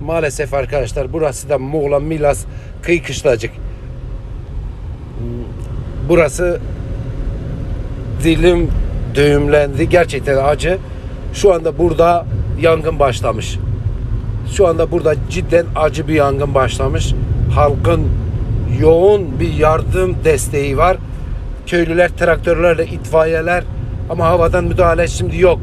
Maalesef arkadaşlar burası da Muğla Milas kıyı kışlacık. Burası dilim düğümlendi. Gerçekten acı. Şu anda burada yangın başlamış. Şu anda burada cidden acı bir yangın başlamış. Halkın yoğun bir yardım desteği var. Köylüler traktörlerle itfaiyeler ama havadan müdahale şimdi yok.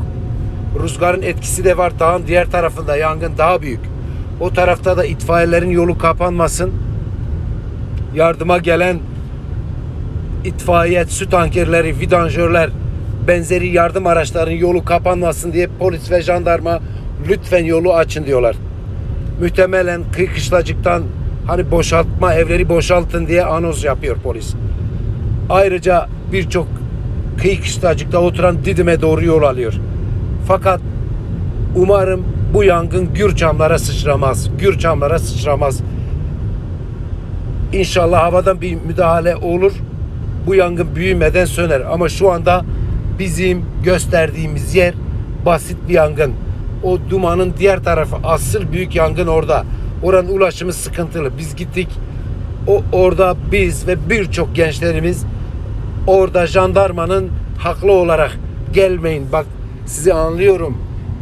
Rüzgarın etkisi de var. Dağın diğer tarafında yangın daha büyük. O tarafta da itfaiyelerin yolu kapanmasın. Yardıma gelen itfaiye, su tankerleri, vidanjörler, benzeri yardım araçlarının yolu kapanmasın diye polis ve jandarma lütfen yolu açın diyorlar. Muhtemelen kıyı kışlacıktan hani boşaltma evleri boşaltın diye anons yapıyor polis. Ayrıca birçok kıyı kışlacıkta oturan Didim'e doğru yol alıyor. Fakat umarım bu yangın Gürçamlara sıçramaz. Gürçamlara sıçramaz. İnşallah havadan bir müdahale olur. Bu yangın büyümeden söner. Ama şu anda bizim gösterdiğimiz yer basit bir yangın. O dumanın diğer tarafı asıl büyük yangın orada. Oranın ulaşımı sıkıntılı. Biz gittik. O orada biz ve birçok gençlerimiz orada jandarmanın haklı olarak gelmeyin. Bak sizi anlıyorum.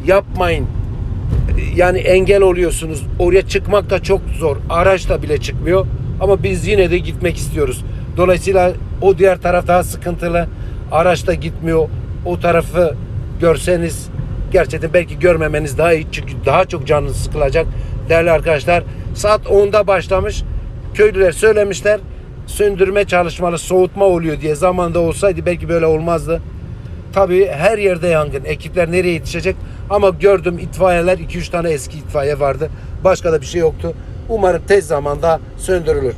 Yapmayın. Yani engel oluyorsunuz. Oraya çıkmak da çok zor. Araç da bile çıkmıyor. Ama biz yine de gitmek istiyoruz. Dolayısıyla o diğer taraf daha sıkıntılı. Araç da gitmiyor. O tarafı görseniz gerçekten belki görmemeniz daha iyi. Çünkü daha çok canınız sıkılacak. Değerli arkadaşlar saat 10'da başlamış. Köylüler söylemişler söndürme çalışmaları soğutma oluyor diye zamanda olsaydı belki böyle olmazdı. Tabii her yerde yangın. Ekipler nereye yetişecek? Ama gördüm itfaiyeler 2-3 tane eski itfaiye vardı. Başka da bir şey yoktu. Umarım tez zamanda söndürülür.